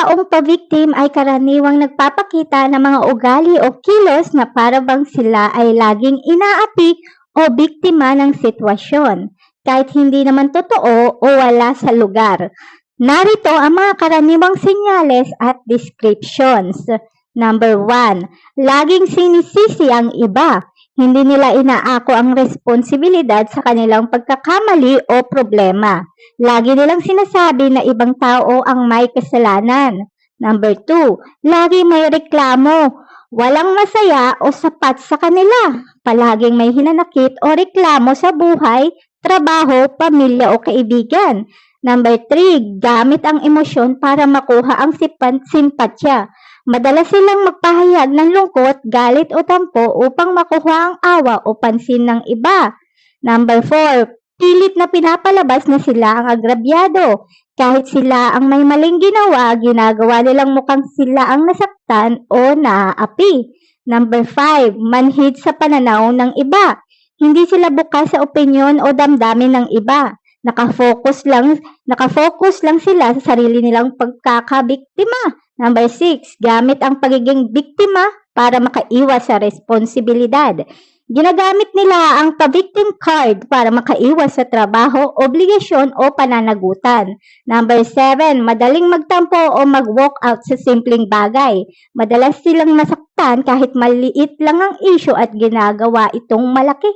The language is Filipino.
taong pa-victim ay karaniwang nagpapakita ng mga ugali o kilos na para bang sila ay laging inaapi o biktima ng sitwasyon, kahit hindi naman totoo o wala sa lugar. Narito ang mga karaniwang senyales at descriptions. Number one, laging sinisisi ang iba. Hindi nila inaako ang responsibilidad sa kanilang pagkakamali o problema. Lagi nilang sinasabi na ibang tao ang may kasalanan. Number two, lagi may reklamo. Walang masaya o sapat sa kanila. Palaging may hinanakit o reklamo sa buhay, trabaho, pamilya o kaibigan. Number three, gamit ang emosyon para makuha ang simpatya. Madalas silang magpahayag ng lungkot, galit o tampo upang makuha ang awa o pansin ng iba. Number four, pilit na pinapalabas na sila ang agrabyado. Kahit sila ang may maling ginawa, ginagawa nilang mukhang sila ang nasaktan o naaapi. Number five, manhid sa pananaw ng iba. Hindi sila bukas sa opinyon o damdamin ng iba. Nakafocus lang, nakafocus lang sila sa sarili nilang pagkakabiktima. Number six, gamit ang pagiging biktima para makaiwas sa responsibilidad. Ginagamit nila ang pa-victim card para makaiwas sa trabaho, obligasyon o pananagutan. Number seven, madaling magtampo o mag-walk out sa simpleng bagay. Madalas silang masaktan kahit maliit lang ang issue at ginagawa itong malaki.